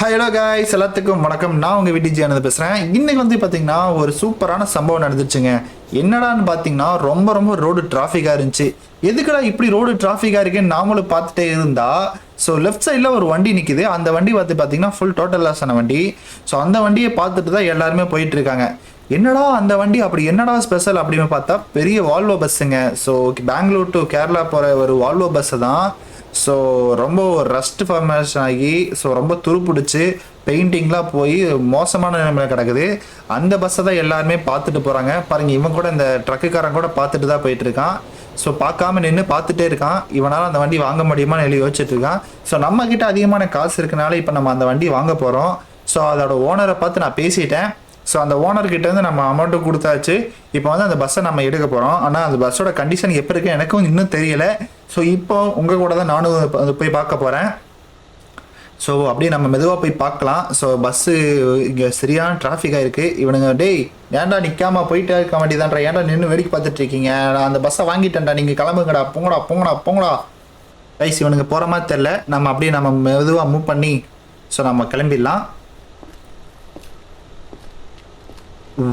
Hello guys எல்லாத்துக்கும் வணக்கம். நான் உங்கள் விடிஜி ஆனது பேசுகிறேன் இன்னைக்கு வந்து பார்த்தீங்கன்னா ஒரு சூப்பரான சம்பவம் நடந்துச்சுங்க. என்னடான்னு பார்த்தீங்கன்னா ரொம்ப ரொம்ப ரோடு டிராஃபிக்காக இருந்துச்சு. எதுக்குடா இப்படி ரோடு டிராஃபிக்காக இருக்குன்னு நாமளும் பார்த்துட்டே இருந்தா? ஸோ லெஃப்ட் சைடில் ஒரு வண்டி நிற்கிது அந்த வண்டி பார்த்து பார்த்தீங்கன்னா ஃபுல் டோட்டல் லாஸ் ஆன வண்டி. ஸோ அந்த வண்டியை பார்த்துட்டு தான் எல்லாருமே போயிட்டு இருக்காங்க. என்னடா அந்த வண்டி? அப்படி என்னடா ஸ்பெஷல் அப்படின்னு பார்த்தா பெரிய வால்வோ பஸ்ஸுங்க ஸோ பெங்களூர் டு கேரளா போகிற ஒரு வால்வோ பஸ்ஸு தான். ஸோ ரொம்ப ரஸ்ட் ஃபார்மேஷன் ஆகி ஸோ ரொம்ப துருப்பிடிச்சு பெயிண்டிங்லாம் போய் மோசமான நிலைமையில கிடக்குது. அந்த பஸ்ஸை தான் எல்லாருமே பார்த்துட்டு போகிறாங்க பாருங்க இவன் கூட இந்த ட்ரக்குக்காரன் கூட பார்த்துட்டு தான் போயிட்டு இருக்கான். ஸோ பார்க்காம நின்று பார்த்துட்டே இருக்கான். இவனால் அந்த வண்டி வாங்க முடியுமான்னு எழுதி யோசிச்சுட்டு இருக்கான். ஸோ நம்மக்கிட்ட அதிகமான காசு இருக்கனால இப்போ நம்ம அந்த வண்டி வாங்க போகிறோம் ஸோ அதோட ஓனரை பார்த்து நான் பேசிட்டேன். ஸோ அந்த ஓனர்கிட்டேருந்து நம்ம அமௌண்ட்டு கொடுத்தாச்சு. இப்போ வந்து அந்த பஸ்ஸை நம்ம எடுக்க போகிறோம் ஆனால் அந்த பஸ்ஸோட கண்டிஷன் எப்போ இருக்கு எனக்கும் இன்னும் தெரியலை. ஸோ இப்போ உங்கள் கூட தான் நானும் போய் பார்க்க போகிறேன் ஸோ அப்படியே நம்ம மெதுவாக போய் பார்க்கலாம். ஸோ பஸ்ஸு இங்கே சரியான டிராஃபிக்காக இருக்குது இவனுங்க டேய் ஏன்டா நிற்காம போயிட்டே இருக்க வேண்டியதான்றா ஏன்டா நின்று வேடிக்கை பார்த்துட்டு இருக்கீங்க? நான் அந்த பஸ்ஸை வாங்கிட்டேன்டா. நீங்கள் கிளம்புங்கடா போங்கடா போங்கடா போங்கடா. ரைஸ் இவனுங்க போகிற மாதிரி தெரில நம்ம அப்படியே நம்ம மெதுவாக மூவ் பண்ணி ஸோ நம்ம கிளம்பிடலாம்.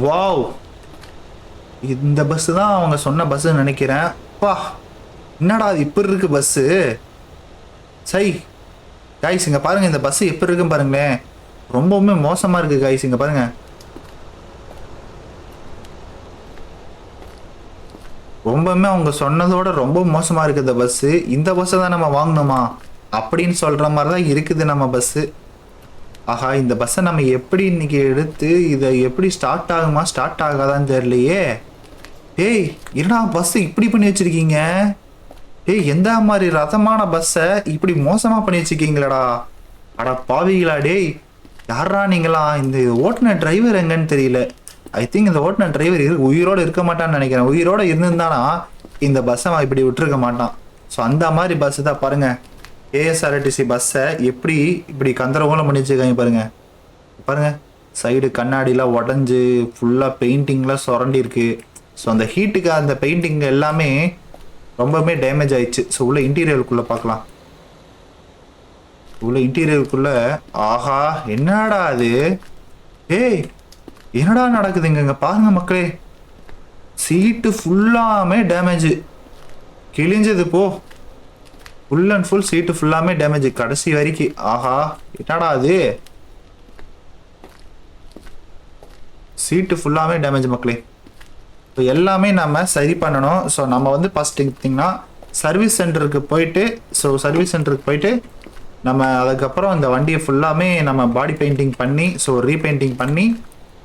வாவ் இந்த பஸ்ஸு தான் அவங்க சொன்ன பஸ்ஸுன்னு நினைக்கிறேன். பா என்னடா இது இப்படி இருக்கு பஸ்ஸு சை காய்ஸ் இங்கே பாருங்க இந்த பஸ்ஸு எப்படி இருக்குன்னு பாருங்களேன். ரொம்பவுமே மோசமாக இருக்கு காய்ஸ் இங்கே பாருங்க. ரொம்பவுமே அவங்க சொன்னதோட ரொம்ப மோசமாக இருக்குது இந்த பஸ்ஸு இந்த பஸ்ஸை தான் நம்ம வாங்கணுமா? அப்படின்னு சொல்கிற மாதிரி தான் இருக்குது நம்ம பஸ்ஸு ஆஹா இந்த பஸ்ஸை நம்ம எப்படி இன்னைக்கு எடுத்து இதை எப்படி ஸ்டார்ட் ஆகுமா ஸ்டார்ட் ஆகாதான்னு தெரியலையே. ஏய் என்னடா பஸ்ஸு இப்படி பண்ணி வச்சிருக்கீங்க? ஏய் எந்த மாதிரி ரதமான பஸ்ஸை இப்படி மோசமா பண்ணி வச்சுக்கீங்களடா அடா பாவிகளா டேய். யாரா நீங்களா இந்த ஓட்டுன டிரைவர் எங்கன்னு தெரியல. ஐ திங்க் இந்த ஓட்டுன டிரைவர் இரு உயிரோட இருக்க மாட்டான்னு நினைக்கிறேன். உயிரோட இருந்திருந்தானா இந்த பஸ்ஸை அவன் இப்படி விட்டுருக்க மாட்டான். ஸோ அந்த மாதிரி பஸ் தான் பாருங்க. ஏஎஸ்ஆர்டிசி பஸ்ஸை எப்படி இப்படி கந்தரகோலம் பண்ணி வச்சுருக்காங்க பாருங்க. பாருங்க. சைடு கண்ணாடிலாம் உடஞ்சி ஃபுல்லாக பெயிண்டிங்லாம் சுரண்டி இருக்கு ஸோ அந்த ஹீட்டுக்கு அந்த பெயிண்டிங் எல்லாமே ரொம்பவுமே டேமேஜ் ஆயிடுச்சு. ஸோ உள்ள இன்டீரியருக்குள்ளே பார்க்கலாம். உள்ள இன்டீரியருக்குள்ள ஆஹா என்னடா அது? ஏய் என்னடா நடக்குதுங்க இங்க பாருங்க மக்களே. சீட்டு ஃபுல்லாமே டேமேஜ் கிழிஞ்சது போ. ஃபுல் அண்ட் ஃபுல் சீட்டு ஃபுல்லாமே டேமேஜ் கடைசி வரைக்கும் ஆஹா என்னடா அது? சீட்டு ஃபுல்லாமே டேமேஜ் மக்களே. ஸோ எல்லாமே நம்ம சரி பண்ணணும். ஸோ நம்ம வந்து ஃபஸ்ட் எடுத்திங்கன்னா சர்வீஸ் சென்டருக்கு போயிட்டு ஸோ சர்வீஸ் சென்டருக்கு போயிட்டு நம்ம அதுக்கப்புறம் அந்த வண்டியை ஃபுல்லாமே நம்ம பாடி பெயிண்டிங் பண்ணி ஸோ ரீபெயிண்டிங் பண்ணி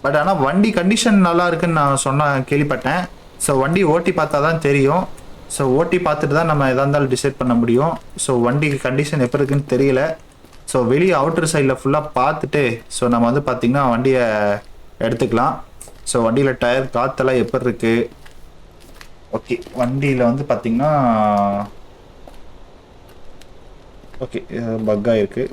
பட் ஆனால் வண்டி கண்டிஷன் நல்லா இருக்குன்னு நான் சொன்ன கேள்விப்பட்டேன். ஸோ வண்டி ஓட்டி பார்த்தா தான் தெரியும். ஸோ ஓட்டி பார்த்துட்டு தான் நம்ம எதாக இருந்தாலும் டிசைட் பண்ண முடியும். ஸோ வண்டிக்கு கண்டிஷன் எப்படி இருக்குன்னு தெரியல. ஸோ வெளியே அவுட்டர் சைடில் ஃபுல்லாக பார்த்துட்டு ஸோ நம்ம வந்து பார்த்திங்கன்னா வண்டியை எடுத்துக்கலாம். ஸோ வண்டியில் டயர் காற்றெல்லாம் எப்படி இருக்கு? ஓகே வண்டியில் வந்து பார்த்திங்கன்னா ஓகே பக் ஆகிருக்கு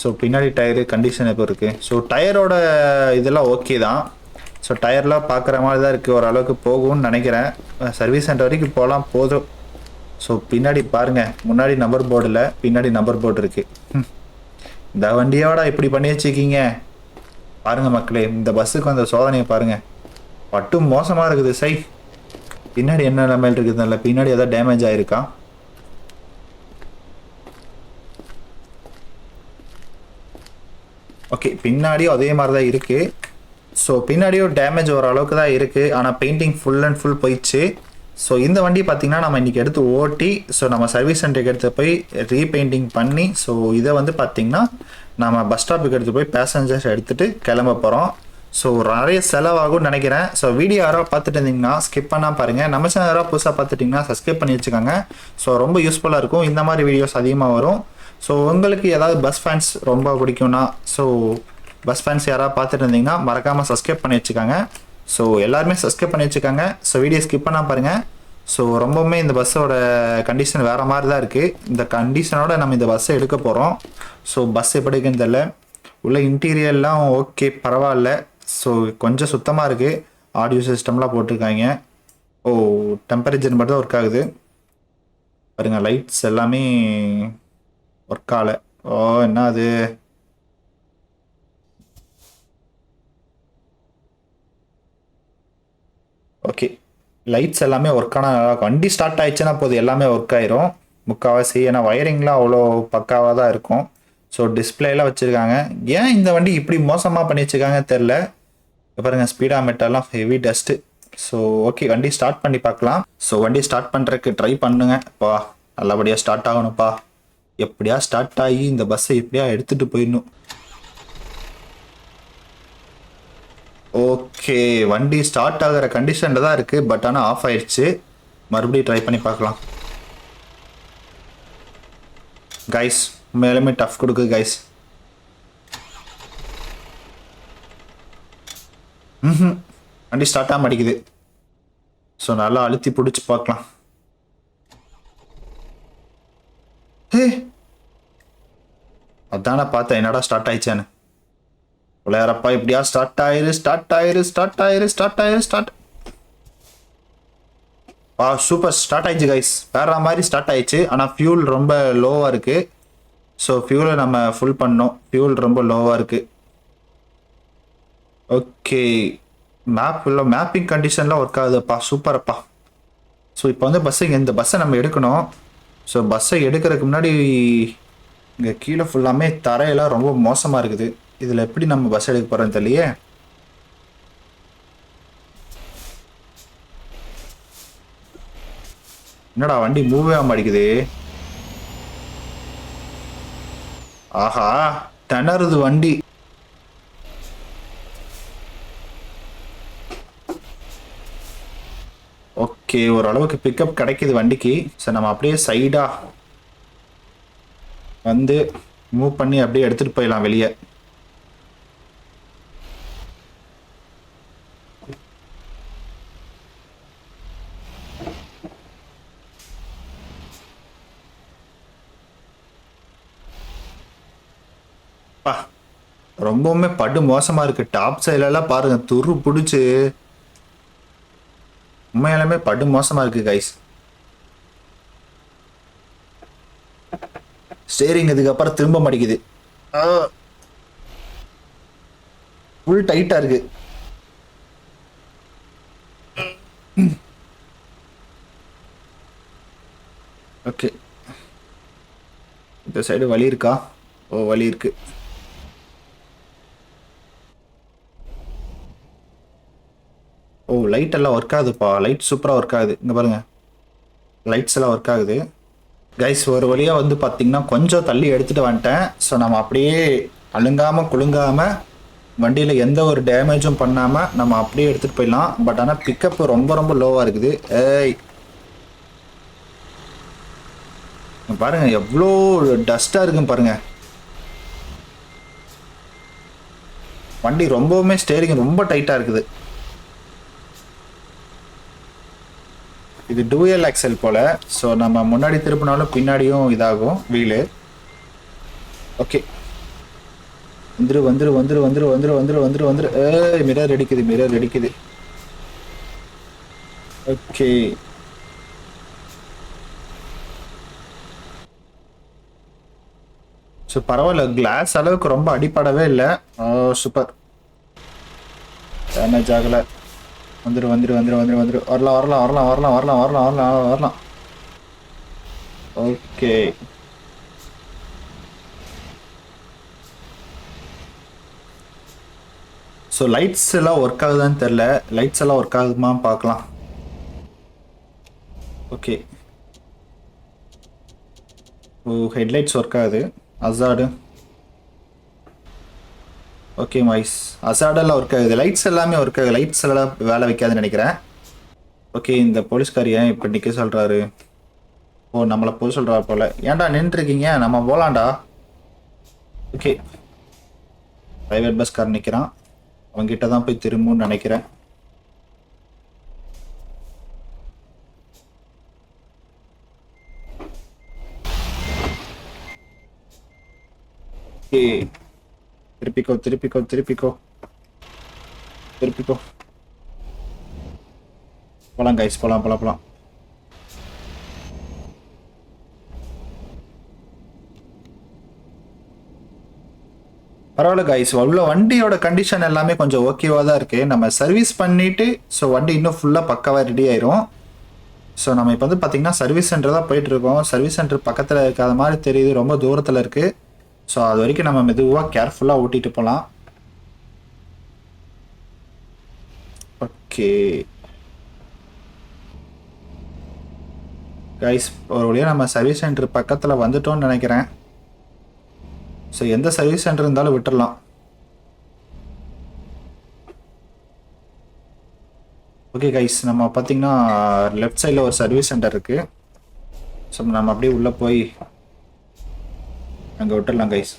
ஸோ பின்னாடி டயரு கண்டிஷன் எப்போ இருக்குது ஸோ டயரோட இதெல்லாம் ஓகே தான். ஸோ டயர்லாம் பார்க்குற மாதிரி தான் இருக்குது ஓரளவுக்கு போகும்னு நினைக்கிறேன். சர்வீஸ் சென்டர் வரைக்கும் போகலாம் போதும். ஸோ பின்னாடி பாருங்கள் முன்னாடி நம்பர் போர்டில் பின்னாடி நம்பர் போர்டு இருக்குது இந்த வண்டியோட இப்படி பண்ணி வச்சுருக்கீங்க. பாருங்க மக்களே இந்த பஸ்ஸுக்கு வந்த சோதனையை பாருங்க. பட்டும் மோசமாக இருக்குது சை. பின்னாடி என்ன நிலைமையில் இருக்குதுல்ல பின்னாடி ஏதாவது டேமேஜ் ஆயிருக்கா? ஓகே பின்னாடியும் அதே மாதிரி தான் இருக்கு. ஸோ பின்னாடியும் டேமேஜ் ஓரளவுக்கு தான் இருக்கு. ஆனால் பெயிண்டிங் ஃபுல் அண்ட் ஃபுல் போயிடுச்சு. ஸோ இந்த வண்டி பார்த்தீங்கன்னா நம்ம இன்றைக்கி எடுத்து ஓட்டி ஸோ நம்ம சர்வீஸ் சென்டருக்கு எடுத்து போய் ரீபெயிண்டிங் பண்ணி ஸோ இதை வந்து பார்த்தீங்கன்னா நம்ம பஸ் ஸ்டாப்புக்கு எடுத்து போய் பேசஞ்சர்ஸ் எடுத்துட்டு கிளம்ப போகிறோம் ஸோ நிறைய செலவாகும்னு நினைக்கிறேன். ஸோ வீடியோ யாராவது பார்த்துட்டு இருந்தீங்கன்னா ஸ்கிப் பண்ணால் பாருங்கள் நம்ம சேனல் யாராவது புதுசாக பார்த்துட்டிங்கன்னா சப்ஸ்கிரைப் பண்ணி வச்சுக்கோங்க. ஸோ ரொம்ப யூஸ்ஃபுல்லாக இருக்கும். இந்த மாதிரி வீடியோஸ் அதிகமாக வரும். ஸோ உங்களுக்கு ஏதாவது பஸ் ஃபேன்ஸ் ரொம்ப பிடிக்கும்னா ஸோ பஸ் ஃபேன்ஸ் யாராவது பார்த்துட்டு இருந்தீங்கன்னா மறக்காமல் சப்ஸ்கிரைப் பண்ணி வச்சுக்கோங்க. ஸோ எல்லாருமே சப்ஸ்கிரைப் பண்ணி வச்சுக்கோங்க. ஸோ வீடியோ ஸ்கிப் பண்ணால் பாருங்கள் ஸோ ரொம்பவுமே இந்த பஸ்ஸோட கண்டிஷன் வேறு மாதிரி தான் இருக்குது இந்த கண்டிஷனோட நம்ம இந்த பஸ்ஸை எடுக்க போகிறோம் ஸோ பஸ் எப்படி இருக்குன்னு தெரில உள்ள இன்டீரியர்லாம் ஓகே பரவாயில்ல. ஸோ கொஞ்சம் சுத்தமாக இருக்குது ஆடியோ சிஸ்டம்லாம் போட்டிருக்காங்க. ஓ டெம்பரேச்சர் மட்டும் தான் ஒர்க் ஆகுது. பாருங்க லைட்ஸ் எல்லாமே ஒர்க் ஆகலை. ஓ என்ன அது? ஓகே லைட்ஸ் எல்லாமே ஒர்க் ஆனால் வண்டி ஸ்டார்ட் ஆயிடுச்சுன்னா போது எல்லாமே ஒர்க் ஆயிரும். முக்கால்வாசி ஏன்னா வயரிங்லாம் அவ்வளோ பக்காவாக தான் இருக்கும். ஸோ டிஸ்பிளேலாம் வச்சுருக்காங்க. ஏன் இந்த வண்டி இப்படி மோசமாக பண்ணி வச்சுருக்காங்க தெரில பாருங்க ஸ்பீடா மெட்டெல்லாம் ஹெவி டஸ்ட்டு ஸோ ஓகே வண்டி ஸ்டார்ட் பண்ணி பார்க்கலாம். ஸோ வண்டி ஸ்டார்ட் பண்ணுறதுக்கு ட்ரை பண்ணுங்கப்பா நல்லபடியாக ஸ்டார்ட் ஆகணும்ப்பா. எப்படியா ஸ்டார்ட் ஆகி இந்த பஸ்ஸை எப்படியா எடுத்துகிட்டு போயிடணும். ஓகே வண்டி ஸ்டார்ட் ஆகிற கண்டிஷனில் தான் இருக்குது பட் ஆனால் ஆஃப் ஆயிடுச்சு. மறுபடியும் ட்ரை பண்ணி பார்க்கலாம். கைஸ் மேலுமே டஃப் கொடுக்கு கைஸ் ம் வண்டி ஸ்டார்ட் ஆக மாட்டேங்குது ஸோ நல்லா அழுத்தி பிடிச்சி பார்க்கலாம். ஹே! அதான பார்த்தேன் என்னடா ஸ்டார்ட் ஆயிடுச்சேன்னு. விளையாடப்பா இப்படியா? ஸ்டார்ட் ஆயிரு ஸ்டார்ட் ஆயிரு ஸ்டார்ட் ஆயிரு ஸ்டார்ட் ஆயிரு ஸ்டார்ட் ஆ சூப்பர் ஸ்டார்ட் ஆயிடுச்சு கைஸ் வேற மாதிரி ஸ்டார்ட் ஆயிடுச்சு. ஆனால் ஃபியூல் ரொம்ப லோவாக இருக்கு. ஸோ ஃபியூலை நம்ம ஃபுல் பண்ணோம். ஃபியூல் ரொம்ப லோவாக இருக்கு. ஓகே மேப் இல்லை மேப்பிங் கண்டிஷன்லாம் ஒர்க் ஆகுதுப்பா. சூப்பரப்பா ஸோ இப்போ வந்து பஸ்ஸு இந்த பஸ்ஸை நம்ம எடுக்கணும். ஸோ பஸ்ஸை எடுக்கிறதுக்கு முன்னாடி இங்கே கீழே ஃபுல்லாமே தரையெல்லாம் ரொம்ப மோசமாக இருக்குது. இதில் எப்படி நம்ம பஸ் எடுக்க போகிறோம் தெரியலையே? என்னடா வண்டி மூவே ஆக மாட்டேங்குது ஆஹா திணறுது வண்டி. ஓகே ஓரளவுக்கு பிக்கப் கிடைக்குது வண்டிக்கு. சரி நம்ம அப்படியே சைடாக வந்து மூவ் பண்ணி அப்படியே எடுத்துட்டு போயிடலாம் வெளியே. பா. ரொம்பவுமே படு மோசமா இருக்கு. டாப் சைட்லலாம் பாருங்க துரு பிடிச்சி. உண்மையாலுமே படு மோசமா இருக்கு கைஸ் ஸ்டேரிங் இதுக்கப்புறம் திரும்ப மாட்டேங்குது. ஃபுல் டைட்டா இருக்கு. ஓகே இந்த சைடு வழி இருக்கா? ஓ வழி இருக்கு. ஓ லைட் எல்லாம் ஒர்க் ஆகுதுப்பா. லைட் சூப்பராக ஒர்க் ஆகுது. இங்கே பாருங்க. லைட்ஸ் எல்லாம் ஒர்க் ஆகுது. கைஸ் ஒரு வழியாக வந்து பார்த்தீங்கன்னா கொஞ்சம் தள்ளி எடுத்துகிட்டு வந்துட்டேன். ஸோ நம்ம அப்படியே அழுங்காமல் குலுங்காமல் வண்டியில் எந்த ஒரு டேமேஜும் பண்ணாமல் நம்ம அப்படியே எடுத்துகிட்டு போயிடலாம். பட் ஆனால் பிக்கப் ரொம்ப ரொம்ப லோவாக இருக்குது. ஏய். பாருங்கள் பாருங்க எவ்வளோ டஸ்ட்டாக இருக்கும் பாருங்க. வண்டி ரொம்பவுமே ஸ்டேரிங் ரொம்ப டைட்டாக இருக்குது. இது டூஎல் ஆக்சல் போல ஸோ நம்ம முன்னாடி திருப்பினாலும் பின்னாடியும் இதாகும் வீலு. ஓகே வந்துரு வந்துரு வந்துரு வந்துரு வந்துரு வந்துரு வந்துரு வந்துரு. மிரர் அடிக்குது மிரர் அடிக்குது. ஓகே ஸோ பரவாயில்ல கிளாஸ் அளவுக்கு ரொம்ப அடிப்படவே இல்லை. சூப்பர் டேமேஜ் ஆகலை. வந்துடும் வந்துடும் வந்துடும் வந்துடும் வந்துடும் வரலாம் வரலாம் வரலாம் வரலாம் வரலாம் வரலாம் வரலாம் வரலாம். ஓகே. ஸோ லைட்ஸ் எல்லாம் ஒர்க் ஆகுதான்னு தெரில. லைட்ஸ் எல்லாம் ஒர்க் ஆகுமா பார்க்கலாம். ஓகே. ஓ ஹெட்லைட்ஸ் ஒர்க் ஆகுது. அசாடு ஓகே மைஸ் அசாடெல்லாம் ஒர்க் ஆகுது. லைட்ஸ் எல்லாமே ஒர்க் ஆகுது. லைட்ஸ் எல்லாம் வேலை வைக்காதுன்னு நினைக்கிறேன். ஓகே இந்த போலீஸ்கார் ஏன் இப்போ நிற்க சொல்கிறாரு ஓ நம்மளை போக சொல்கிறா போல. ஏன்டா நின்றுருக்கீங்க? நம்ம போகலாம்டா ஓகே ப்ரைவேட் பஸ்கார் நிற்கிறான் அவங்ககிட்ட தான் போய் திரும்பும்னு நினைக்கிறேன். ஓகே திருப்பிக்கோ திருப்பிக்கோ திருப்பிக்கோ திருப்பிக்கோ போலாம் கைஸ் போலாம் போலாம் போலாம் பரவாயில்ல கைஸ் உள்ள வண்டியோட கண்டிஷன் எல்லாமே கொஞ்சம் ஓகேவா தான் இருக்கு. நம்ம சர்வீஸ் பண்ணிட்டு ஸோ வண்டி இன்னும் ஃபுல்லாக பக்காவாக ரெடி ஆயிரும். ஸோ நம்ம இப்போ வந்து பார்த்திங்கன்னா சர்வீஸ் சென்டர் தான் போயிட்டு இருக்கோம். சர்வீஸ் சென்டர் பக்கத்தில் இருக்காத மாதிரி தெரியுது. ரொம்ப தூரத்தில் இருக்கு. ஸோ அது வரைக்கும் நம்ம மெதுவாக கேர்ஃபுல்லாக ஓட்டிட்டு போகலாம் ஓகே கைஸ் ஒரு வழியாக நம்ம சர்வீஸ் சென்டர் பக்கத்தில் வந்துட்டோம்னு நினைக்கிறேன். ஸோ எந்த சர்வீஸ் சென்டர் இருந்தாலும் விட்டுடலாம் ஓகே கைஸ் நம்ம பார்த்தீங்கன்னா லெஃப்ட் சைடில் ஒரு சர்வீஸ் சென்டர் இருக்குது ஸோ நம்ம அப்படியே உள்ளே போய் அங்கே விட்டுடலாம் கைஸ்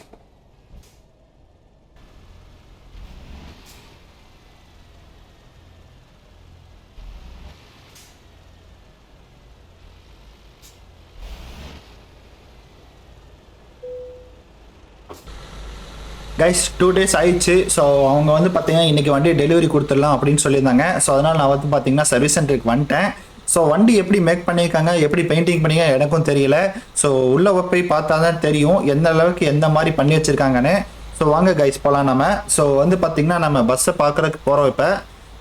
கைஸ் டூ டேஸ் ஆயிடுச்சு. ஸோ அவங்க வந்து பார்த்தீங்கன்னா இன்றைக்கி வண்டி டெலிவரி கொடுத்துடலாம் அப்படின்னு சொல்லியிருந்தாங்க. ஸோ அதனால் நான் வந்து பார்த்தீங்கன்னா சர்வீஸ் சென்டருக்கு வந்துட்டேன். ஸோ வண்டி எப்படி மேக் பண்ணியிருக்காங்க எப்படி பெயிண்டிங் பண்ணிங்க எனக்கும் தெரியல. ஸோ உள்ளே போய் பார்த்தா தான் தெரியும் எந்த அளவுக்கு எந்த மாதிரி பண்ணி வச்சுருக்காங்கன்னு. ஸோ வாங்க கைஸ் போகலாம் நம்ம ஸோ வந்து பார்த்தீங்கன்னா நம்ம பஸ்ஸை பார்க்குறதுக்கு போகிறோம் இப்போ.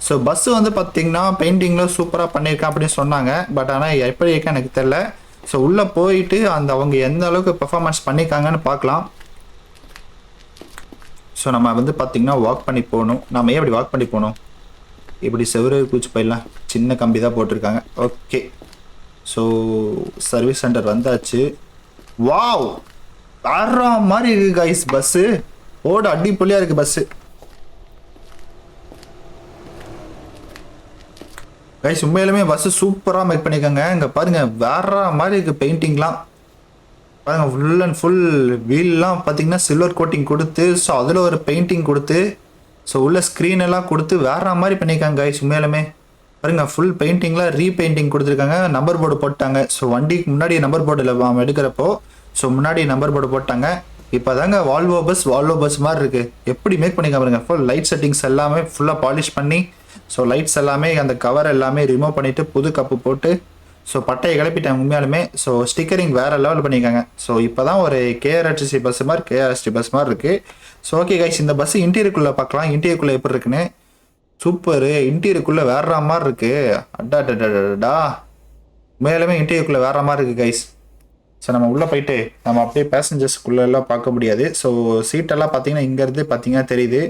ஸோ பஸ்ஸு வந்து பார்த்தீங்கன்னா பெயிண்டிங்கில் சூப்பராக பண்ணியிருக்கேன் அப்படின்னு சொன்னாங்க. பட் ஆனால் எப்படி இருக்கு எனக்கு தெரில ஸோ உள்ளே போயிட்டு அந்த அவங்க எந்த அளவுக்கு பெர்ஃபார்மன்ஸ் பண்ணியிருக்காங்கன்னு பார்க்கலாம். ஸோ நம்ம வந்து பார்த்தீங்கன்னா வாக் பண்ணி போகணும். நம்ம ஏன் இப்படி வாக் பண்ணி போகணும்? இப்படி செவ்வறு பூச்சி போயிடலாம். சின்ன கம்பி தான் போட்டிருக்காங்க. ஓகே ஸோ சர்வீஸ் சென்டர் வந்தாச்சு. வாவ் ஆற மாதிரி இருக்கு கைஸ் பஸ்ஸு ஓட அடிப்பொலியாக இருக்கு பஸ்ஸு கைஸ் உண்மையிலுமே பஸ்ஸு சூப்பராக மேக் பண்ணியிருக்காங்க இங்கே பாருங்கள் வேற மாதிரி இருக்கு பெயிண்டிங்லாம் பாருங்க ஃபுல் அண்ட் ஃபுல் வீல்லாம் பார்த்தீங்கன்னா சில்வர் கோட்டிங் கொடுத்து ஸோ அதில் ஒரு பெயிண்டிங் கொடுத்து ஸோ உள்ள ஸ்க்ரீன் எல்லாம் கொடுத்து வேற மாதிரி பண்ணியிருக்காங்க கைஸ் உண்மையிலுமே. பாருங்க ஃபுல் பெயிண்டிங்லாம் ரீபெயிண்டிங் கொடுத்துருக்காங்க. நம்பர் போர்டு போட்டாங்க. ஸோ வண்டிக்கு முன்னாடி நம்பர் போர்டில் எடுக்கிறப்போ ஸோ முன்னாடி நம்பர் போர்டு போட்டாங்க. இப்போ தாங்க வால்வோ பஸ் வால்வோ பஸ் மாதிரி இருக்கு. எப்படி மேக் பண்ணிக்க பாருங்க ஃபுல் லைட் செட்டிங்ஸ் எல்லாமே ஃபுல்லாக பாலிஷ் பண்ணி ஸோ லைட்ஸ் எல்லாமே அந்த கவர் எல்லாமே ரிமூவ் பண்ணிட்டு புது கப்பு போட்டு ஸோ பட்டையை கிளப்பிட்டாங்க உண்மையாலுமே. ஸோ ஸ்டிக்கரிங் வேற லெவல் பண்ணியிருக்காங்க ஸோ இப்போ தான் ஒரு கேஆர்டிசி பஸ் மாதிரி கேஆர்எஸ்டி பஸ் மாதிரி இருக்கு. ஸோ ஓகே கைஸ் இந்த பஸ் இன்டீரியருக்குள்ளே பார்க்கலாம். இன்டீரியருக்குள்ளே எப்படி இருக்குன்னு. சூப்பரு. இன்டீரியருக்குள்ளே வேற மாதிரி இருக்கு. அடா அடா மேலுமே இன்டீரியருக்குள்ளே வேற மாதிரி இருக்கு கைஸ் ஸோ நம்ம உள்ளே போயிட்டு நம்ம அப்படியே பேசஞ்சர்ஸ்க்குள்ளெல்லாம் பார்க்க முடியாது. ஸோ சீட்டெல்லாம் பார்த்தீங்கன்னா இங்கேருந்து பார்த்தீங்கன்னா தெரியுது.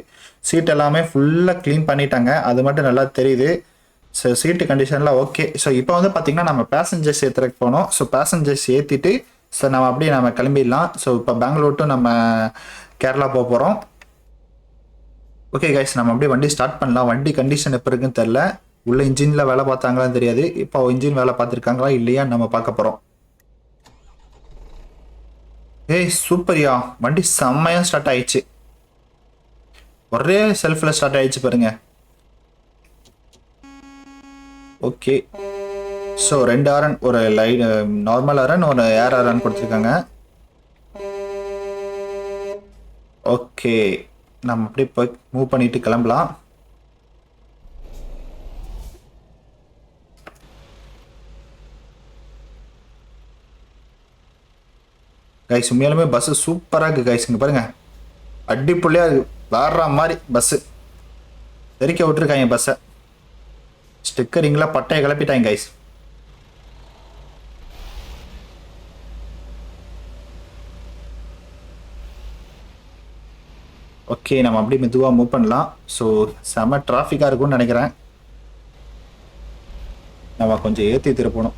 சீட் எல்லாமே ஃபுல்லாக க்ளீன் பண்ணிட்டாங்க. அது மட்டும் நல்லா தெரியுது. ஸோ சீட்டு கண்டிஷன்லாம் ஓகே ஸோ இப்போ வந்து பார்த்தீங்கன்னா நம்ம பேசஞ்சர்ஸ் ஏற்றுறதுக்கு போனோம். ஸோ பேசஞ்சர்ஸ் ஏற்றிட்டு ஸோ நம்ம அப்படியே நம்ம கிளம்பிடலாம். ஸோ இப்போ பெங்களூர் டு நம்ம கேரளா போக போகிறோம் ஓகே கைஸ் நம்ம அப்படியே வண்டி ஸ்டார்ட் பண்ணலாம். வண்டி கண்டிஷன் எப்போ இருக்குன்னு தெரில உள்ள இன்ஜினில் வேலை பார்த்தாங்களான்னு தெரியாது. இப்போ இன்ஜின் வேலை பார்த்துருக்காங்களா இல்லையா நம்ம பார்க்க போகிறோம் ஏய் சூப்பர்யா வண்டி செம்மையாக ஸ்டார்ட் ஆயிடுச்சு. ஒரே செல்ஃபில் ஸ்டார்ட் ஆயிடுச்சு பாருங்க. ஓகே ஸோ ரெண்டு ஆரன் ஒரு லை நார்மல் ஆரன் ஒரு ஏர் ஆரன் கொடுத்துருக்காங்க. ஓகே நம்ம அப்படியே போய் மூவ் பண்ணிட்டு கிளம்பலாம். கைஸ் உண்மையாலுமே பஸ்ஸு சூப்பராக இருக்குது கைஸ் இங்கே பாருங்கள் அடிப்பொலியாக இருக்குது வேற மாதிரி பஸ்ஸு தெரிக்க விட்டுருக்காங்க பஸ்ஸை ஸ்டிக்கரிங்லாம் பட்டையை கிளப்பிட்டாங்க கைஸ் ஓகே நம்ம அப்படியே மெதுவாக மூவ் பண்ணலாம். ஸோ செம டிராஃபிக்காக இருக்கும்னு நினைக்கிறேன். நம்ம கொஞ்சம் ஏற்றி திருப்பணும்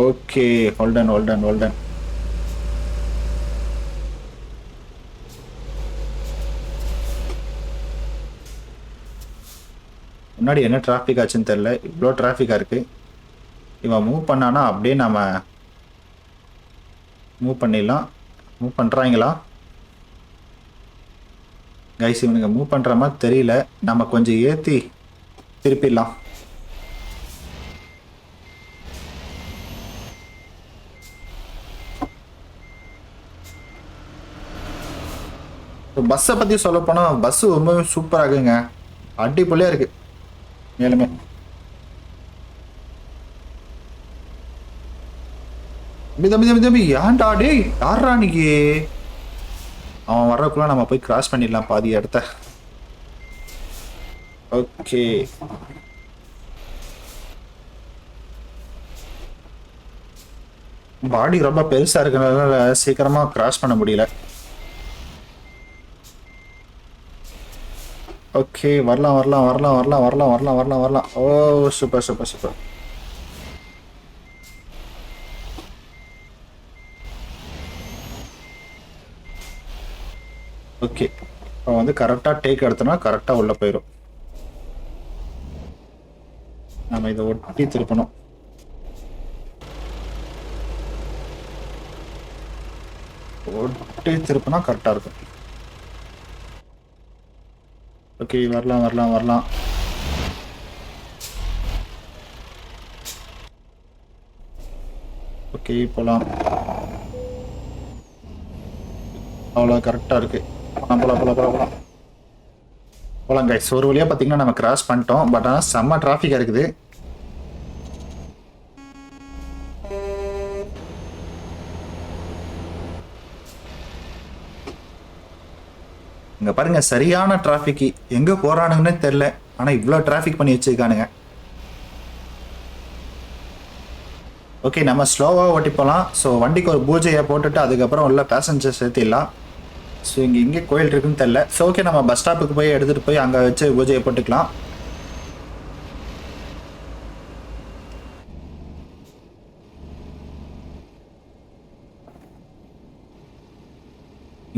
okay hold on hold on hold on முன்னாடி என்ன டிராஃபிக் ஆச்சுன்னு தெரில இவ்வளோ டிராஃபிக்காக இருக்குது இவன் மூவ் பண்ணானா அப்படியே நம்ம மூவ் பண்ணிடலாம். மூவ் பண்ணுறாங்களா கைஸ் இவனுங்க மூவ் பண்ணுற மாதிரி தெரியல. நம்ம கொஞ்சம் ஏற்றி திருப்பிடலாம். பஸ்ஸை பற்றி சொல்ல போனால் பஸ்ஸு ரொம்பவே சூப்பராக இருக்குங்க. அடிப்பொலியாக இருக்குது மேலுமே. தம்பி ஏன்டா டே யாரா அன்னைக்கு அவன் வர்றதுக்குள்ள நம்ம போய் கிராஸ் பண்ணிடலாம் பாதி இடத்த. ஓகே பாடி ரொம்ப பெருசா இருக்கிறதுனால சீக்கிரமா கிராஸ் பண்ண முடியல. ஓகே வரலாம் வரலாம் வரலாம் வரலாம் வரலாம் வரலாம் வரலாம் வரலாம். ஓ சூப்பர் சூப்பர் சூப்பர் ஓகே இப்போ வந்து கரெக்டாக டேக் எடுத்தோம்னா கரெக்டாக உள்ளே போயிடும் நம்ம இதை ஒட்டி திருப்பணும். ஒட்டி திருப்பினா கரெக்டாக இருக்கும். ஓகே வரலாம் வரலாம் வரலாம். ஓகே போகலாம் அவ்வளோ கரெக்டாக இருக்கு. போகலாம் போகலாம் போகலாம் போகலாம் போகலாம் போகலாம் கைஸ் ஒரு வழியாக பார்த்தீங்கன்னா நம்ம கிராஸ் பண்ணிட்டோம். பட் ஆனால் செம்ம டிராஃபிக்காக இருக்குது. இங்கே பாருங்கள் சரியான டிராஃபிக்கு எங்கே போகிறானுங்கன்னே தெரில ஆனால் இவ்வளோ டிராஃபிக் பண்ணி வச்சுருக்கானுங்க. ஓகே நம்ம ஸ்லோவாக ஓட்டி போகலாம் ஸோ வண்டிக்கு ஒரு பூஜையை போட்டுட்டு அதுக்கப்புறம் உள்ள பேசஞ்சர்ஸ் சேர்த்திடலாம். ஸோ இங்கே இங்கே கோயில் இருக்குன்னு தெரில ஸோ ஓகே நம்ம பஸ் ஸ்டாப்புக்கு போய் எடுத்துகிட்டு போய் அங்கே வச்சு பூஜையை போட்டுக்கலாம்.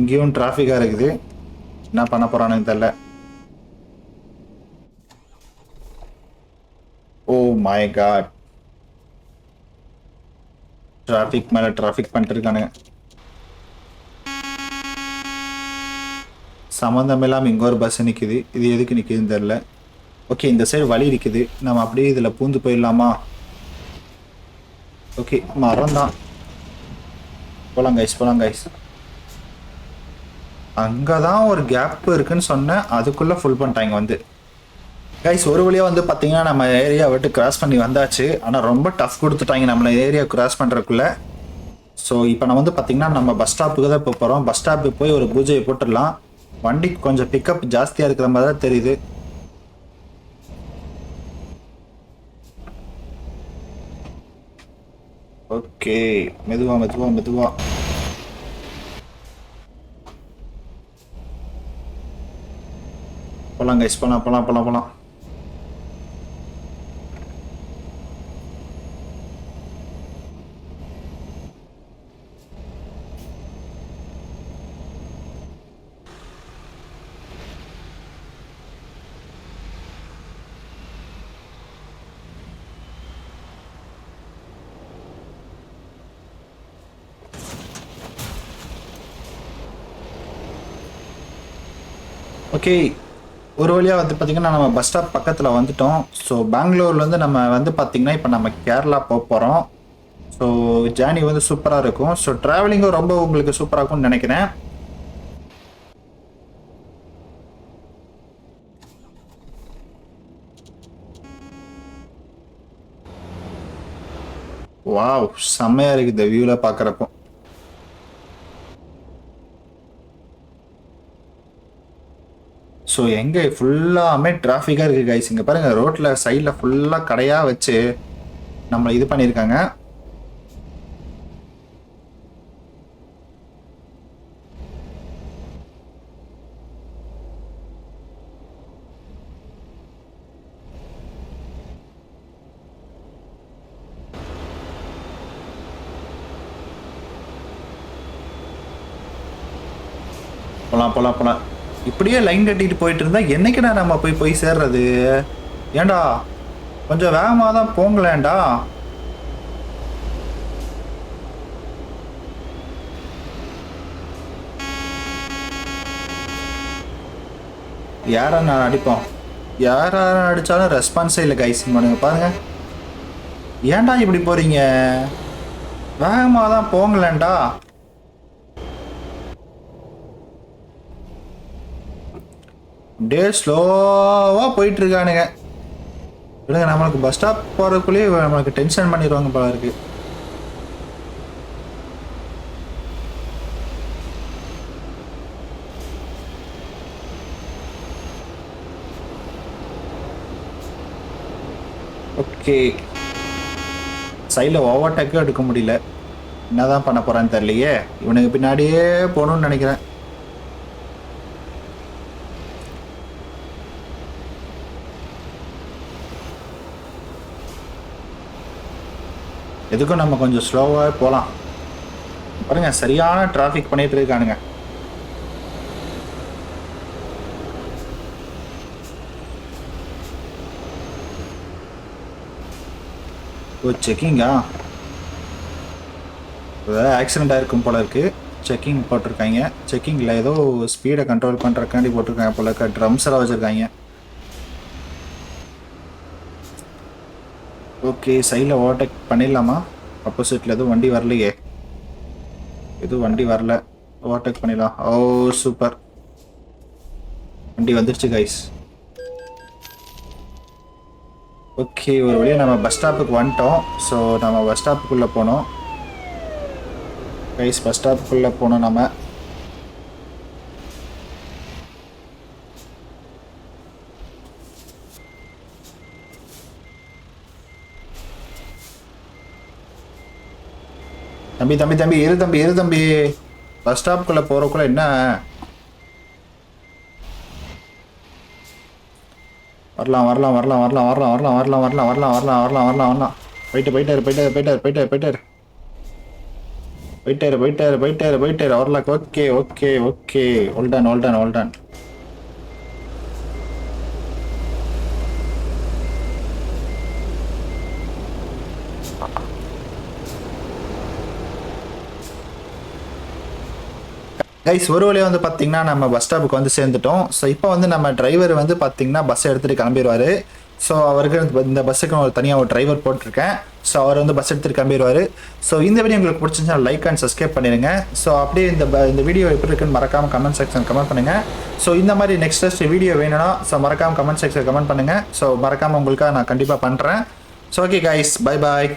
இங்கேயும் டிராஃபிக்காக இருக்குது. என்ன பண்ண போறானுன்னு தெரில oh oh my god traffic மேல டிராஃபிக் பண்ணிட்டு இருக்கானுங்க. சம்மந்தம் இல்லாமல் இங்கே ஒரு பஸ் நிற்கிது இது எதுக்கு நிற்கிதுன்னு தெரில ஓகே இந்த சைடு வழி இருக்குது. நம்ம அப்படியே இதில் பூந்து போயிடலாமா? ஓகே மரம் தான் போகலாம் கைஸ் போகலாம் கைஸ் அங்கே தான் ஒரு கேப் இருக்குன்னு சொன்னேன். அதுக்குள்ளே ஃபுல் பண்ணிட்டாங்க வந்து. கைஸ் ஒரு வழியாக வந்து பார்த்தீங்கன்னா நம்ம ஏரியா விட்டு கிராஸ் பண்ணி வந்தாச்சு. ஆனால் ரொம்ப டஃப் கொடுத்துட்டாங்க நம்மளை ஏரியா கிராஸ் பண்ணுறதுக்குள்ள ஸோ இப்போ நம்ம வந்து பார்த்தீங்கன்னா நம்ம பஸ் ஸ்டாப்புக்கு தான் இப்போ போகிறோம் பஸ் ஸ்டாப்புக்கு போய் ஒரு பூஜையை போட்டுடலாம். வண்டி கொஞ்சம் பிக்கப் ஜாஸ்தியாக இருக்கிற மாதிரி தான் தெரியுது. ஓகே மெதுவா மெதுவா மெதுவா. போகலாம் கைஸ் போகலாம் போகலாம் போகலாம் போகலாம் ஓகே ஒரு வழியாக வந்து பார்த்திங்கன்னா நம்ம பஸ் ஸ்டாப் பக்கத்தில் வந்துட்டோம். ஸோ பெங்களூர்லேருந்து நம்ம வந்து பார்த்திங்கன்னா இப்போ நம்ம கேரளா போக போகிறோம் ஸோ ஜேர்னி வந்து சூப்பராக இருக்கும். ஸோ ட்ராவலிங்கும் ரொம்ப உங்களுக்கு சூப்பராக இருக்கும்னு நினைக்கிறேன். வாவ் செம்மையாக இருக்குது இந்த வியூவில் பார்க்குறப்போ ஸோ எங்கே ஃபுல்லாமே டிராஃபிக்காக இருக்குது கைஸ் இங்கே பாருங்கள் ரோட்டில் சைடில் ஃபுல்லாக கடையாக வச்சு நம்மளை இது பண்ணியிருக்காங்க போலாம் போலாம் போலாம் அப்படியே லைன் கட்டிட்டு போயிட்டு இருந்தா என்னைக்குடா நம்ம போய் போய் சேர்றது? ஏன்டா? கொஞ்சம் வேகமாக தான் போங்களேண்டா யாரா நான் அடிப்போம்? யாரா அடிச்சாலும் ரெஸ்பான்ஸே இல்லை கைஸ் பண்ணுங்க பாருங்க. ஏன்டா இப்படி போறீங்க? வேகமாக தான் போங்களேன்டா. டே ஸ்லோவாக போயிட்டுருக்கானுங்க. இல்லைங்க நம்மளுக்கு பஸ் ஸ்டாப் போகிறதுக்குள்ளேயே நம்மளுக்கு டென்ஷன் பண்ணிடுவாங்க போல இருக்கு. ஓகே சைடில் ஓவர்டேக்கும் எடுக்க முடியல. என்னதான் பண்ண போகிறான்னு தெரியலையே. இவனுக்கு பின்னாடியே போகணும்னு நினைக்கிறேன். எதுக்கும் நம்ம கொஞ்சம் ஸ்லோவாக போகலாம் பாருங்க சரியான டிராஃபிக் பண்ணிட்டு இருக்கானுங்க. ஓ செக்கிங்கா ஏதாவது ஆக்சிடென்ட் ஆயிருக்கும் போல இருக்கு. செக்கிங் போட்டிருக்காங்க. செக்கிங்கில் ஏதோ ஸ்பீடை கண்ட்ரோல் பண்ணுறக்காண்டி போட்டிருக்காங்க போல இருக்க. ட்ரம்ஸ் எல்லாம் வச்சுருக்காங்க. ஓகே சைடில் ஓவர்டேக் பண்ணிடலாமா? ஆப்போசிட்டில் எதுவும் வண்டி வரலையே. எதுவும் வண்டி வரல. ஓவர்டேக் பண்ணிடலாம். ஓ சூப்பர் வண்டி வந்துருச்சு கைஸ் ஓகே ஒரு வழியாக நம்ம பஸ் ஸ்டாப்புக்கு வந்துட்டோம். ஸோ நம்ம பஸ் ஸ்டாப்புக்குள்ளே போனோம். கைஸ் பஸ் ஸ்டாப்புக்குள்ளே போனோம் நம்ம. தம்பி தம்பி தம்பி இரு தம்பி இரு தம்பி பஸ் ஸ்டாப்புக்குள்ளே போகிறக்குள்ள என்ன வரலாம் வரலாம் வரலாம் வரலாம் வரலாம் வரலாம் வரலாம் வரலாம் வரலாம் வரலாம் வரலாம் வரலாம் வரலாம் போயிட்டு போயிட்டாரு போயிட்டாரு போயிட்டாரு போயிட்டாரு போயிட்டாரு போயிட்டாரு போயிட்டாரு போயிட்டாரு போயிட்டாரு வரலாம் ஓகே ஓகே ஓகே ஓல்டன் ஓல்டன் ஓல்டன் கைஸ் ஒரு வழியாக வந்து பார்த்தீங்கன்னா நம்ம பஸ் ஸ்டாப்புக்கு வந்து சேர்ந்துட்டோம். ஸோ இப்போ வந்து நம்ம டிரைவர் வந்து பார்த்தீங்கன்னா பஸ்ஸை எடுத்துகிட்டு கிளம்பிடுவார் ஸோ அவருக்கு இந்த- இந்த பஸ்ஸுக்கு ஒரு தனியாக ஒரு டிரைவர் போட்டிருக்கேன். ஸோ அவர் வந்து பஸ் எடுத்துகிட்டு கிளம்பிடுவார் ஸோ இந்த வீடியோ உங்களுக்கு பிடிச்சிருந்தா லைக் அண்ட் சப்ஸ்கிரைப் பண்ணிடுங்க ஸோ அப்படியே இந்த இந்த வீடியோ எப்படி இருக்குன்னு மறக்காமல் கமெண்ட் செக்ஷன் கமெண்ட் பண்ணுங்கள் ஸோ இந்த மாதிரி நெக்ஸ்ட் நெக்ஸ்ட் வீடியோ வேணும்னா ஸோ மறக்காமல் கமெண்ட் செக்ஷன் கமெண்ட் பண்ணுங்கள் ஸோ மறக்காமல் உங்களுக்காக நான் கண்டிப்பாக பண்ணுறேன் so okay guys bye bye